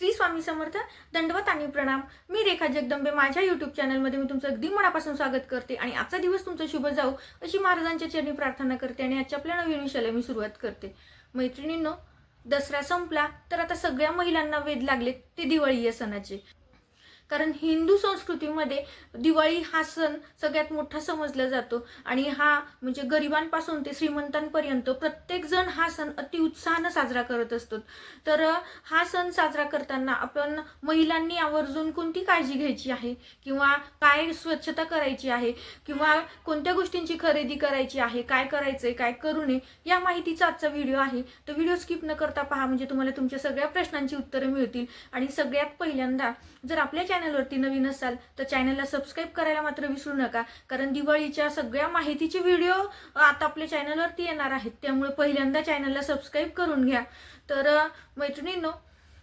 श्री स्वामी समर्थ दंडवत आणि प्रणाम. मी रेखा जगदंबे माझ्या युट्यूब चॅनलमध्ये मी तुमचं अगदी मनापासून स्वागत करते आणि आजचा दिवस तुमचा शुभ जाऊ अशी महाराजांच्या चरणी प्रार्थना करते आणि आजच्या आपल्या नवीन विषयाला मी सुरुवात करते. मैत्रिणींनो दसरा संपला तर आता सगळ्या महिलांना वेध लागले ते दिवाळी या सणाचे. कारण हिंदू संस्कृतीमध्ये दिवाळी हा सण सगळ्यात मोठा समजला जातो. आणि हा म्हणजे गरिबांपासून ते श्रीमंतांपर्यंत प्रत्येक जण हा सण अति उत्साहानं साजरा करत असतो. तर हा सण साजरा करताना आपण महिलांनी आवर्जून कोणती काळजी घ्यायची आहे? किंवा काय स्वच्छता करायची आहे? किंवा कोणत्या गोष्टींची खरेदी करायची आहे? काय करायचंय? काय करू नये? या माहितीचा आजचा व्हिडिओ आहे. तर व्हिडिओ स्किप न करता पहा. म्हणजे तुम्हाला तुमच्या सगळ्या प्रश्नांची उत्तरं मिळतील. आणि सगळ्यात पहिल्यांदा जर आपल्या चॅनलवरती नवीन असाल तर चॅनलला सबस्क्राईब करायला मात्र विसरू नका. कारण दिवाळीच्या सगळ्या माहितीचे व्हिडिओ आता आपल्या चॅनलवरती येणार आहेत. त्यामुळे पहिल्यांदा चॅनलला सबस्क्राईब करून घ्या. तर मैत्रिणींनो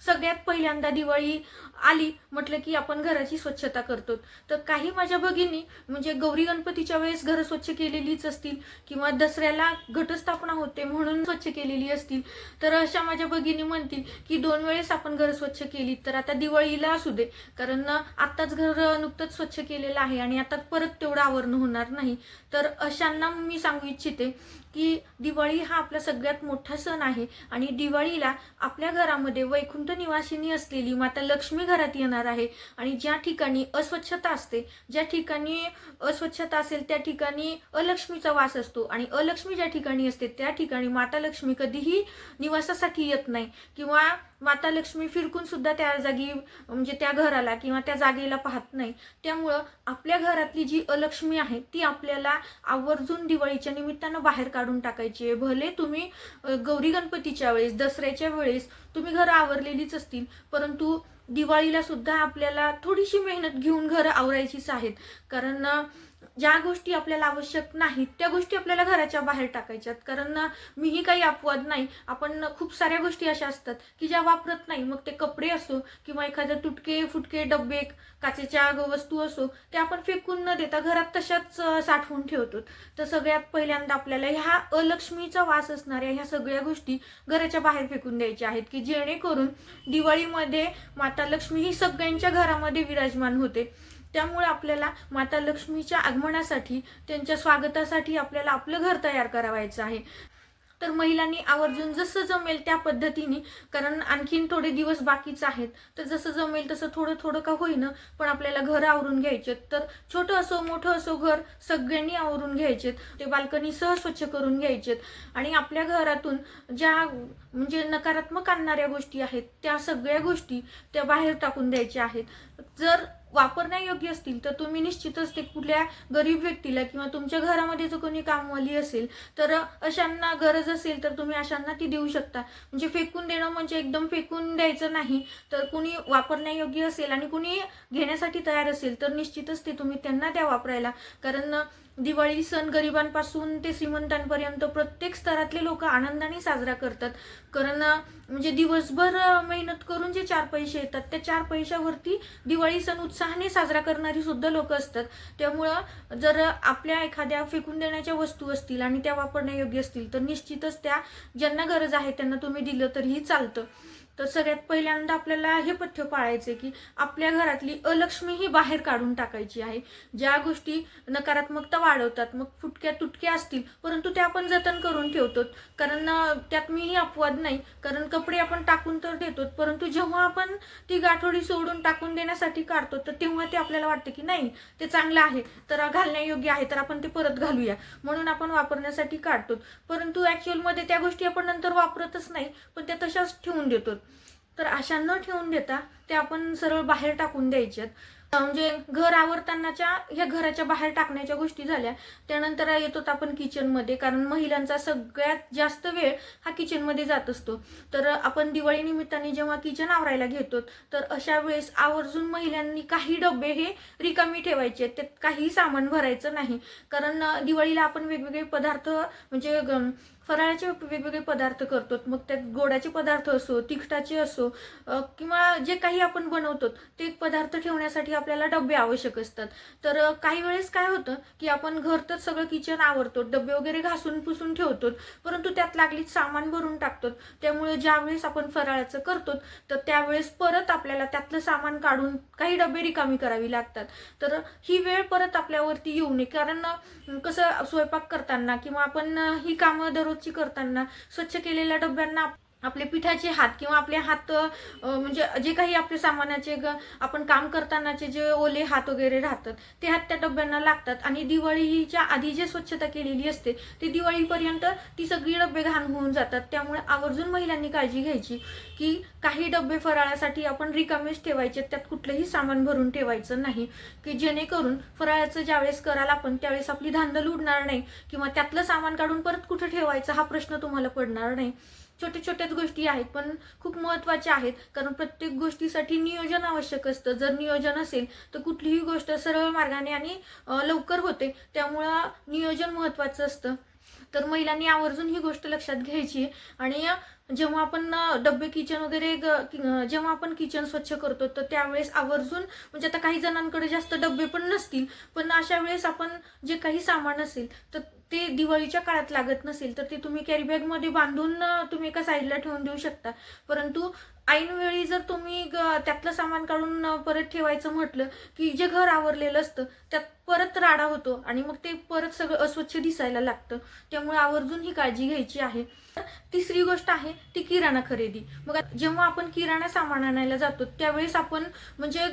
सगळ्यात पहिल्यांदा दिवाळी आली म्हटलं की आपण घराची स्वच्छता करतो. तर काही माझ्या भगिनी म्हणजे गौरी गणपतीच्या वेळेस घरं स्वच्छ केलेलीच असतील किंवा दसऱ्याला घटस्थापना होते म्हणून स्वच्छ केलेली असतील तर अशा माझ्या भगिनी म्हणतील की दोन वेळेस आपण घरं स्वच्छ केली तर आता दिवाळीला असू दे. कारण आत्ताच घर नुकतंच स्वच्छ केलेलं आहे आणि आता परत तेवढं आवरणं होणार नाही. तर अशांना मी सांगू इच्छिते की दिवाळी हा आपला सगळ्यात मोठा सण आहे आणि दिवाळीला आपल्या घरामध्ये वैकुंठ निवासिनी असलेली माता लक्ष्मी घरात येणार आहे आणि ज्या ठिकाणी अस्वच्छता असते ज्या ठिकाणी अस्वच्छता असेल त्या ठिकाणी अलक्ष्मीचा वास असतो आणि अलक्ष्मी ज्या ठिकाणी असते त्या ठिकाणी माता लक्ष्मी कधीही निवासासाठी येत नाही किंवा माता लक्ष्मी फिरकून सुद्धा त्या जागी म्हणजे त्या घराला किंवा त्या जागेला पाहत नाही. त्यामुळं आपल्या घरातली जी अलक्ष्मी आहे ती आपल्याला आवर्जून दिवाळीच्या निमित्तानं बाहेर काढून टाकायची आहे. भले तुम्ही गौरी गणपतीच्या वेळेस दसऱ्याच्या वेळेस तुम्ही घरं आवरलेलीच असतील परंतु दिवाळीला सुद्धा आपल्याला थोडीशी मेहनत घेऊन घरं आवरायचीच आहेत. कारण ज्या गोष्टी आपल्याला आवश्यक नाहीत त्या गोष्टी आपल्याला घराच्या बाहेर टाकायच्यात. कारण मीही काही अपवाद नाही. आपण खूप साऱ्या गोष्टी अशा असतात की ज्या वापरत नाही. मग ते कपडे असो किंवा एखादं तुटके फुटके डब्बे काचेच्या वस्तू असो ते आपण फेकून न देता घरात तशाच साठवून ठेवतो तर सगळ्यात पहिल्यांदा आपल्याला ह्या अलक्ष्मीचा वास असणाऱ्या ह्या सगळ्या गोष्टी घराच्या बाहेर फेकून द्यायच्या आहेत की जेणेकरून दिवाळीमध्ये माता लक्ष्मी ही सगळ्यांच्या घरामध्ये विराजमान होते. त्यामुळे आपल्याला माता लक्ष्मीच्या आगमनासाठी त्यांच्या स्वागतासाठी आपल्याला आपलं घर तयार करावायचं आहे. तर महिलांनी आवर्जून जसं जमेल त्या पद्धतीने कारण आणखीन थोडे दिवस बाकीच आहेत तर जसं जमेल तसं थोडं थोडं का होईना पण आपल्याला घर आवरून घ्यायचे तर छोटं असो मोठं असो घर सगळ्यांनी आवरून घ्यायचेत. ते बाल्कनी सह स्वच्छ करून घ्यायचेत. आणि आपल्या घरातून ज्या म्हणजे नकारात्मक आणणाऱ्या गोष्टी आहेत त्या सगळ्या गोष्टी त्या बाहेर टाकून द्यायच्या आहेत. जर वापरण्यायोग्य असतील तर तुम्ही निश्चितच ते कुठल्या गरीब व्यक्तीला किंवा तुमच्या घरामध्ये जर कोणी कामवाली असेल तर अशांना गरज असेल तर तुम्ही अशांना ती देऊ शकता. म्हणजे फेकून देणं म्हणजे एकदम फेकून द्यायचं नाही तर कुणी वापरण्यायोग्य असेल आणि कुणी घेण्यासाठी तयार असेल तर निश्चितच ते तुम्ही त्यांना द्या वापरायला. कारण दिवाळी सण गरिबांपासून ते श्रीमंतांपर्यंत प्रत्येक स्तरातले लोक आनंदाने साजरा करतात. कारण म्हणजे दिवसभर मेहनत करून जे चार पैसे येतात त्या चार पैशावरती दिवाळी सण उत्साहाने साजरा करणारी सुद्धा लोक असतात. त्यामुळं जर आपल्या एखाद्या फेकून देण्याच्या वस्तू असतील आणि त्या वापरण्यायोग्य असतील तर निश्चितच त्या ज्यांना गरज आहे त्यांना तुम्ही दिलं तरीही चालतं. तर सगळ्यात पहिल्यांदा आपल्याला हे पथ्य पाळायचे की आपल्या घरातली अलक्ष्मी ही बाहेर काढून टाकायची आहे. ज्या गोष्टी नकारात्मकता वाढवतात मग फुटक्या तुटक्या असतील परंतु त्या आपण जतन करून ठेवतो कारण त्यात मीही अपवाद नाही. कारण कपडे आपण टाकून तर देतो परंतु जेव्हा आपण ती गाठोडी सोडून टाकून देण्यासाठी काढतो तर तेव्हा ते आपल्याला वाटतं की नाही ते चांगलं आहे. तर घालण्यायोग्य आहे तर आपण ते परत घालूया. म्हणून आपण वापरण्यासाठी काढतो परंतु ॲक्च्युअलमध्ये त्या गोष्टी आपण नंतर वापरतच नाही पण त्या तशाच ठेवून देतो तर अशा न ठेवून देता ते आपण सरळ बाहेर टाकून द्यायच्यात म्हणजे घर आवरतानाच्या ह्या घराच्या बाहेर टाकण्याच्या गोष्टी झाल्या. त्यानंतर येतो आपण किचनमध्ये कारण महिलांचा सगळ्यात जास्त वेळ हा किचनमध्ये जात असतो. तर आपण दिवाळी निमित्ताने जेव्हा किचन आवरायला घेतो तर अशा वेळेस आवर्जून महिलांनी काही डबे हे रिकामी ठेवायचे. त्यात काही सामान भरायचं नाही. कारण दिवाळीला आपण वेगवेगळे पदार्थ म्हणजे फराळाचे वेगवेगळे पदार्थ करतो. मग त्यात गोडाचे पदार्थ असो तिखटाचे असो किंवा जे काही आपण बनवतो ते पदार्थ ठेवण्यासाठी आपल्याला डबे आवश्यक असतात. तर काही वेळेस काय होतं की आपण घर तर सगळं किचन आवरतो डबे वगैरे घासून पुसून ठेवतो परंतु त्यात लागलीच सामान भरून टाकतो. त्यामुळे ज्यावेळेस आपण फराळाचं करतो तर त्यावेळेस परत आपल्याला त्यातलं सामान काढून काही डबे रिकामी करावी लागतात. तर ही वेळ परत आपल्यावरती येऊ नये. कारण कसं स्वयंपाक करताना किंवा आपण ही कामं रोजची करताना स्वच्छ केलेल्या डब्यांना आपले पिठाचे हात किंवा आपले हात म्हणजे जे काही आपले सामानाचे ग- आपण काम करतानाचे जे ओले हात वगैरे राहतात ते हात त्या डब्यांना लागतात. आणि दिवाळीच्या आधी जे स्वच्छता केलेली असते ते दिवाळीपर्यंत ती सगळी डबे घाण होऊन जातात. त्यामुळे आवर्जून महिलांनी काळजी घ्यायची की काही डबे फराळासाठी आपण रिकामेच ठेवायचे त्यात कुठलंही सामान भरून ठेवायचं नाही की जेणेकरून फराळाचं ज्यावेळेस कराल आपण त्यावेळेस आपली धांदल उडणार नाही किंवा त्यातलं सामान काढून परत कुठं ठेवायचं हा प्रश्न तुम्हाला पडणार नाही. छोट्या छोट्याच गोष्टी आहेत पण खूप महत्त्वाच्या आहेत. कारण प्रत्येक गोष्टीसाठी नियोजन आवश्यक असतं. जर नियोजन असेल तर कुठलीही गोष्ट सरळ मार्गाने आणि लवकर होते. त्यामुळं नियोजन महत्त्वाचं असतं. तर महिलांनी आवर्जून ही गोष्ट लक्षात घ्यायची आहे. आणि जेव्हा आपण डब्बे किचन वगैरे जेव्हा आपण किचन स्वच्छ करतो तर त्यावेळेस आवर्जून म्हणजे आता काही जणांकडे जास्त डब्बे पण नसतील पण अशा वेळेस आपण जे काही सामान असेल तर ते दिवाळीच्या काळात लागत नसेल तर ते तुम्ही कॅरीबॅगमध्ये बांधून तुम्ही एका साईडला ठेवून देऊ शकता परंतु ऐन वेळी जर तुम्ही त्यातलं सामान काढून परत ठेवायचं म्हटलं की जे घर आवरलेलं असतं त्यात परत राडा होतो आणि मग ते परत सगळं अस्वच्छ दिसायला लागतं. त्यामुळे आवर्जून ही काळजी घ्यायची आहे. तिसरी गोष्ट आहे ती किराणा खरेदी. मग जेव्हा आपण किराणा सामान आणायला जातो त्यावेळेस आपण म्हणजे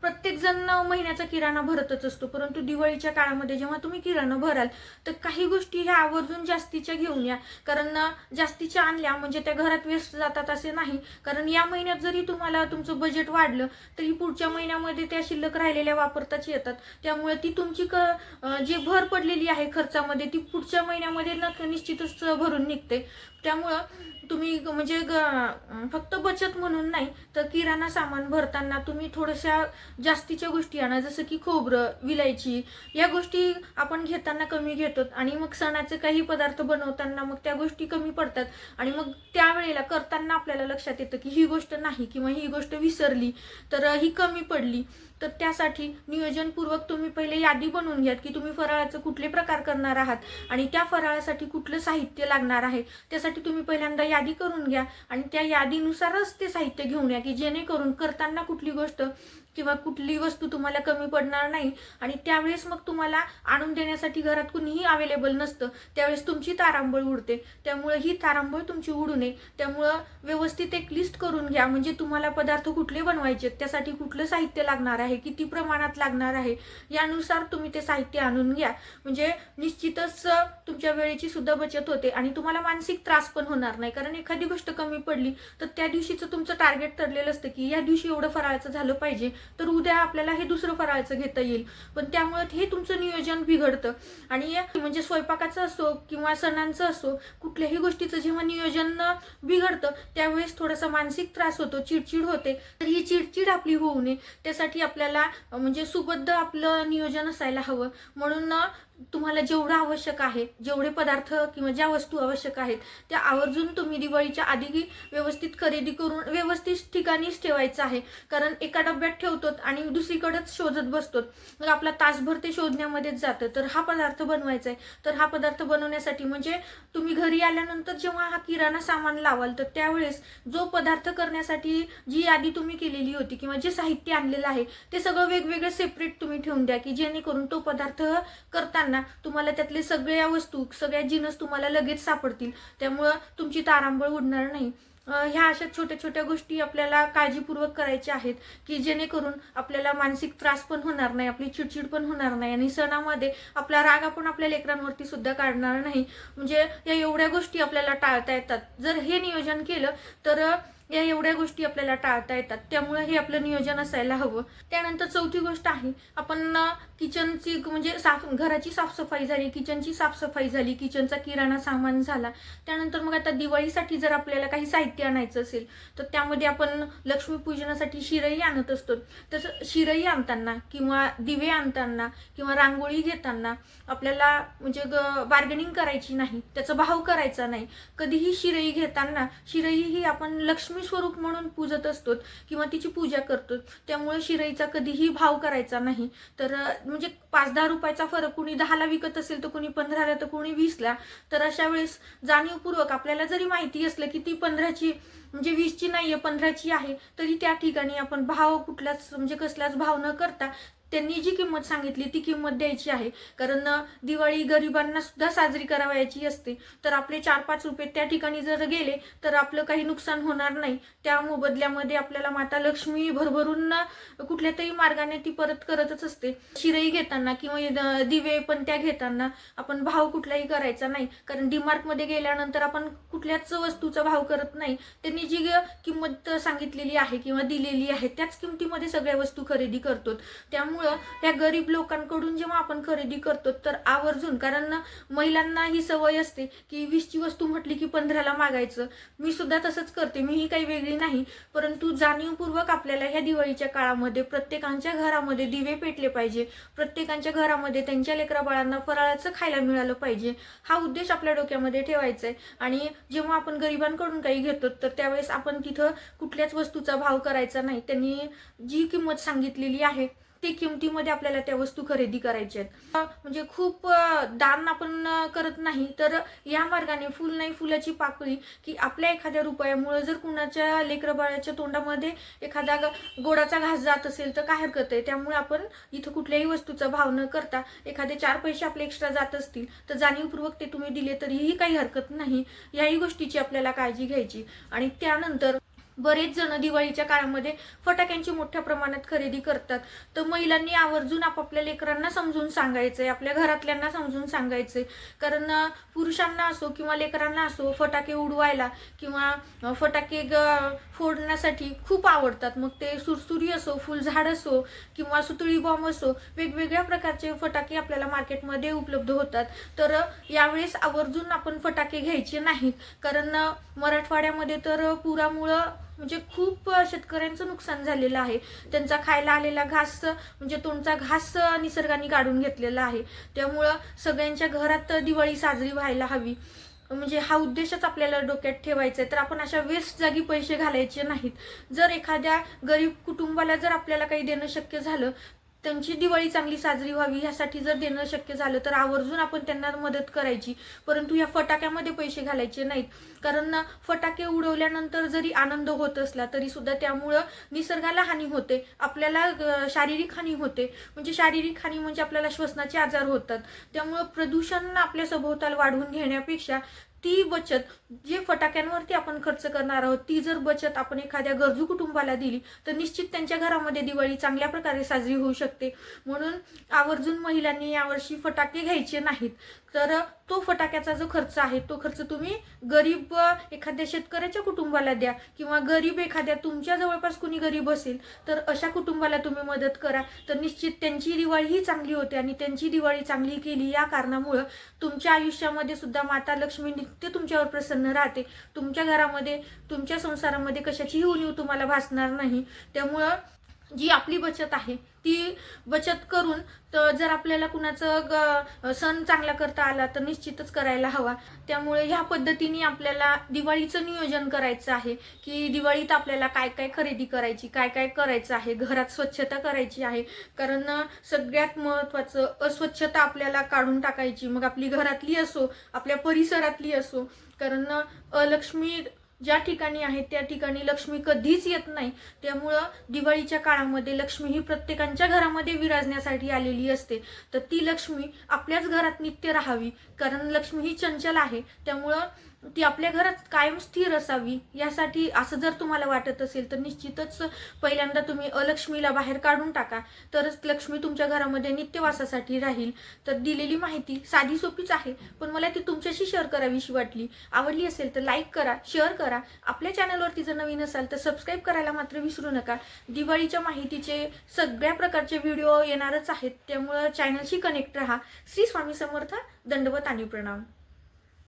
प्रत्येक जण महिन्याचा किराणा भरतच असतो. परंतु दिवाळीच्या काळामध्ये जेव्हा तुम्ही किराणा भराल तर काही गोष्टी ह्या आवर्जून जास्तीच्या घेऊन या. कारण जास्तीच्या आणल्या म्हणजे त्या घरात व्यस्त जातात असे नाही. कारण या महिन्यात जरी तुम्हाला तुमचं बजेट वाढलं तरी पुढच्या महिन्यामध्ये त्या शिल्लक राहिलेल्या वापरताच येतात. त्यामुळे ती तुमची क जे भर पडलेली आहे खर्चामध्ये ती पुढच्या महिन्यामध्ये न निश्चितच भरून निघते. त्यामुळं तुम्ही म्हणजे ग- फक्त बचत म्हणून नाही तर किराणा सामान भरताना तुम्ही थोड्याशा जास्तीच्या गोष्टी आणा जसं की खोबरं विलायची या गोष्टी आपण घेताना कमी घेतो आणि मग सणाचे काही पदार्थ बनवताना मग त्या गोष्टी कमी पडतात आणि मग त्यावेळेला करताना आपल्याला लक्षात येतं की ही गोष्ट नाही किंवा ही गोष्ट विसरली तर ही कमी पडली. तर त्यासाठी नियोजनपूर्वक तुम्ही पहिले यादी बनवून घ्यात की तुम्ही फराळाचं कुठले प्रकार करणार आहात आणि त्या फराळासाठी कुठलं साहित्य लागणार आहे त्यासाठी तुम्ही पहिल्यांदा यादी करून घ्या आणि त्या यादीनुसारच ते साहित्य घेऊन या की जेणेकरून करताना कुठली गोष्ट किंवा कुठली वस्तू तुम्हाला कमी पडणार नाही आणि त्यावेळेस मग तुम्हाला आणून देण्यासाठी घरात कुणीही अवेलेबल नसतं. त्यावेळेस तुमची तारांबळ उडते. त्यामुळे ही तारांबळ तुमची उडू नये. त्यामुळं व्यवस्थित एक लिस्ट करून घ्या. म्हणजे तुम्हाला पदार्थ कुठले बनवायचे आहेत, त्यासाठी कुठलं साहित्य लागणार आहे किती प्रमाणात लागणार आहे यानुसार तुम्ही ते साहित्य आणून घ्या. म्हणजे निश्चितच तुमच्या वेळेची सुद्धा बचत होते आणि तुम्हाला मानसिक त्रास पण होणार नाही. कारण एखादी गोष्ट कमी पडली तर त्या दिवशीचं तुमचं टार्गेट ठरलेलं असतं की या दिवशी एवढं फराळाचं झालं पाहिजे. तर उद्या आपल्याला हे दुसरं फराळाचं घेता येईल. पण त्यामुळे हे तुमचं नियोजन बिघडतं. आणि म्हणजे स्वयंपाकाचं असो किंवा सणांचं असो कुठल्याही गोष्टीचं जेव्हा नियोजन बिघडतं त्यावेळेस थोडासा मानसिक त्रास होतो चिडचिड होते. तर ही चिडचिड आपली होऊ नये. त्यासाठी आपल्याला म्हणजे सुबद्ध आपलं नियोजन असायला हवं. म्हणून तुम्हाला जेवढं आवश्यक आहे जेवढे पदार्थ किंवा ज्या वस्तू आवश्यक आहेत त्या आवर्जून तुम्ही दिवाळीच्या आधी व्यवस्थित खरेदी करून व्यवस्थित ठिकाणीच ठेवायचं आहे. कारण एका डब्यात ठेवतो आणि दुसरीकडेच शोधत बसतो मग आपला तासभर ते शोधण्यामध्येच जातं. तर हा पदार्थ बनवायचा आहे तर हा पदार्थ बनवण्यासाठी म्हणजे तुम्ही घरी आल्यानंतर जेव्हा हा किराणा सामान लावाल तर त्यावेळेस जो पदार्थ करण्यासाठी जी यादी तुम्ही केलेली होती किंवा जे साहित्य आणलेलं आहे ते सगळं वेगवेगळं सेपरेट तुम्ही ठेवून द्या की जेणेकरून तो पदार्थ करताना तुम्हाला त्यातले सगळ्या वस्तू सगळ्या जीनस तुम्हाला लगेच सापडतील. त्यामुळं तुमची तारांबळ उडणार नाही. ह्या अशा छोट्या छोट्या गोष्टी आपल्याला काळजीपूर्वक करायच्या आहेत की जेणेकरून आपल्याला मानसिक त्रास पण होणार नाही आपली चिडचिड पण होणार नाही आणि सणामध्ये आपला राग आपण आपल्या लेकरांवरती सुद्धा काढणार नाही. म्हणजे या एवढ्या गोष्टी आपल्याला टाळता येतात. जर हे नियोजन केलं तर या एवढ्या गोष्टी आपल्याला टाळता येतात. त्यामुळे हे आपलं नियोजन असायला हवं. त्यानंतर चौथी गोष्ट आहे आपण किचनची म्हणजे साफ घराची साफसफाई झाली किचनची साफसफाई झाली किचनचा किराणा सामान झाला. त्यानंतर मग आता दिवाळीसाठी जर आपल्याला काही साहित्य आणायचं असेल तर त्यामध्ये आपण लक्ष्मीपूजनासाठी शिरई आणत असतो. तसं शिरई आणताना किंवा दिवे आणताना किंवा रांगोळी घेताना आपल्याला म्हणजे बार्गेनिंग करायची नाही त्याचा भाव करायचा नाही. कधीही शिरई घेताना शिरई ही आपण लक्ष्मी लक्ष्मी स्वरूप म्हणून पूजत असतो किंवा तिची पूजा करतो त्यामुळे शिराईचा कधीही भाव करायचा नाही. तर म्हणजे पाच दहा रुपयाचा फरक कुणी दहाला विकत असेल तर कुणी पंधराला तर कुणी वीसला तर अशा वेळेस जाणीवपूर्वक आपल्याला जरी माहिती असलं की ती पंधराची म्हणजे वीसची नाहीये पंधराची आहे तरी त्या ठिकाणी आपण भाव कुठलाच म्हणजे कसलाच भाव न करता त्यांनी जी किंमत सांगितली ती किंमत द्यायची आहे. कारण दिवाळी गरिबांना सुद्धा साजरी करावयाची असते. तर आपले चार पाच रुपये त्या ठिकाणी जर गेले तर आपलं काही नुकसान होणार नाही. त्या मोबदल्यामध्ये आपल्याला माता लक्ष्मी भरभरून कुठल्या तरी मार्गाने ती परत करतच असते. शिरई घेताना किंवा दिवे पण त्या घेताना आपण भाव कुठलाही करायचा नाही. कारण डीमार्कमध्ये गेल्यानंतर आपण कुठल्याच वस्तूचा भाव करत नाही. त्यांनी जी ग- किंमत सांगितलेली आहे किंवा दिलेली आहे त्याच किमतीमध्ये सगळ्या वस्तू खरेदी करतो त्यामुळे त्या गरीब लोकांकडून जेव्हा आपण खरेदी करतो तर आवर्जून कारण महिलांना ही सवय असते की वीसची वस्तू म्हटली की पंधराला मागायचं. मी सुद्धा तसंच करते मी ही काही वेगळी नाही. परंतु जाणीवपूर्वक आपल्याला ह्या दिवाळीच्या काळामध्ये प्रत्येकांच्या घरामध्ये दिवे पेटले पाहिजे. प्रत्येकांच्या घरामध्ये त्यांच्या लेकरा बाळांना फराळाचं खायला मिळालं पाहिजे. हा उद्देश आपल्या डोक्यामध्ये ठेवायचा आहे आणि जेव्हा आपण गरिबांकडून काही घेतो तर त्यावेळेस आपण तिथं कुठल्याच वस्तूचा भाव करायचा नाही. त्यांनी जी किंमत सांगितलेली आहे ते किमतीमध्ये आपल्याला त्या वस्तू खरेदी करायच्या आहेत. म्हणजे खूप दान आपण करत नाही तर या मार्गाने फुल नाही फुलाची पाकळी की आपल्या एखाद्या रुपयामुळे जर कुणाच्या लेकरबाळाच्या तोंडामध्ये एखादा ग- गोडाचा घास जात असेल तर काय हरकत आहे? त्यामुळे आपण इथं कुठल्याही वस्तूचा भाव न करता एखादे चार पैसे आपले एक्स्ट्रा जात असतील तर जाणीवपूर्वक ते तुम्ही दिले तरीही काही हरकत नाही. याही गोष्टीची आपल्याला काळजी घ्यायची. आणि त्यानंतर बरेच जण दिवाळीच्या काळामध्ये फटाक्यांची मोठ्या प्रमाणात खरेदी करतात. तर महिलांनी आवर्जून आपापल्या लेकरांना समजून सांगायचंय आपल्या घरातल्यांना समजून सांगायचंय. कारण पुरुषांना असो किंवा लेकरांना असो फटाके उडवायला किंवा फटाके ग- फोडण्यासाठी खूप आवडतात. मग ते सुरसुरी असो फुलझाड असो किंवा सुतळी बॉम्ब असो वेगवेगळ्या प्रकारचे फटाके आपल्याला मार्केटमध्ये उपलब्ध होतात. तर यावेळेस आवर्जून आपण फटाके घ्यायचे नाहीत. कारण मराठवाड्यामध्ये तर पुरामुळं म्हणजे खूप शेतकऱ्यांचं नुकसान झालेलं आहे. त्यांचा खायला आलेला घास म्हणजे तोंडचा घास निसर्गाने काढून घेतलेला आहे. त्यामुळं सगळ्यांच्या घरात दिवाळी साजरी व्हायला हवी. म्हणजे हा उद्देशच आपल्याला डोक्यात ठेवायचा आहे तर आपण अशा वेस्ट जागी पैसे घालायचे नाहीत. जर एखाद्या गरीब कुटुंबाला जर आपल्याला काही देणं शक्य झालं त्यांची दिवाळी चांगली साजरी व्हावी ह्यासाठी जर देणं शक्य झालं तर आवर्जून आपण त्यांना मदत करायची. परंतु या फटाक्यामध्ये पैसे घालायचे नाहीत. कारण फटाके उडवल्यानंतर जरी आनंद होत असला तरी सुद्धा त्यामुळं निसर्गाला हानी होते. आपल्याला शारीरिक हानी होते. म्हणजे शारीरिक हानी म्हणजे आपल्याला श्वसनाचे आजार होतात. त्यामुळं प्रदूषण आपल्या सभोवताल वाढवून घेण्यापेक्षा ती बचत जे फटाक्यांवरती आपण खर्च करणार आहोत ती जर बचत आपण एखाद्या गरजू कुटुंबाला दिली तर निश्चित त्यांच्या घरामध्ये दिवाळी चांगल्या प्रकारे साजरी होऊ शकते. म्हणून आवर्जून महिलांनी यावर्षी फटाके घ्यायचे नाहीत. तर तो फटाक्याचा जो खर्च आहे तो खर्च तुम्ही गरीब एखाद्या शेतकऱ्याच्या कुटुंबाला द्या किंवा गरीब एखाद्या तुमच्या जवळपास कुणी गरीब असेल तर अशा कुटुंबाला तुम्ही मदत करा. तर निश्चित त्यांची दिवाळी ही चांगली होते आणि त्यांची दिवाळी चांगली केली या कारणामुळं तुमच्या आयुष्यामध्ये सुद्धा माता लक्ष्मी नित्य तुमच्यावर प्रसन्न राहते. तुमच्या घरामध्ये तुमच्या संसारामध्ये कशाचीही उणीव तुम्हाला भासणार नाही. त्यामुळं जी आपली बचत आहे ती बचत करून तर जर आपल्याला कुणाचं ग- सण चांगला करता आला तर निश्चितच करायला हवा. त्यामुळे ह्या पद्धतीने आपल्याला दिवाळीचं नियोजन करायचं आहे की दिवाळीत आपल्याला काय काय खरेदी करायची काय काय करायचं आहे घरात स्वच्छता करायची आहे. कारण सगळ्यात महत्त्वाचं अस्वच्छता आपल्याला काढून टाकायची. मग आपली घरातली असो आपल्या परिसरातली असो. कारण अलक्ष्मी ज्या ठिकाणी आहेत त्या ठिकाणी लक्ष्मी कधीच येत नाही. त्यामुळं दिवाळीच्या काळामध्ये लक्ष्मी ही प्रत्येकांच्या घरामध्ये विराजण्यासाठी आलेली असते. तर ती लक्ष्मी आपल्याच घरात नित्य राहावी. कारण लक्ष्मी ही चंचल आहे. त्यामुळं ती आपल्या घरात कायम स्थिर असावी यासाठी असं जर तुम्हाला वाटत असेल तर निश्चितच पहिल्यांदा तुम्ही अलक्ष्मीला बाहेर काढून टाका. तरच लक्ष्मी तुमच्या घरामध्ये नित्यवासासाठी राहील. तर दिलेली माहिती साधी सोपीच आहे पण मला ती तुमच्याशी शेअर करावीशी वाटली. आवडली असेल तर लाईक करा शेअर करा. आपल्या चॅनलवरती जर नवीन असाल तर सबस्क्राईब करायला मात्र विसरू नका. दिवाळीच्या माहितीचे सगळ्या प्रकारचे व्हिडिओ येणारच आहेत त्यामुळं चॅनलशी कनेक्ट राहा. श्री स्वामी समर्थ दंडवत आणि प्रणाम.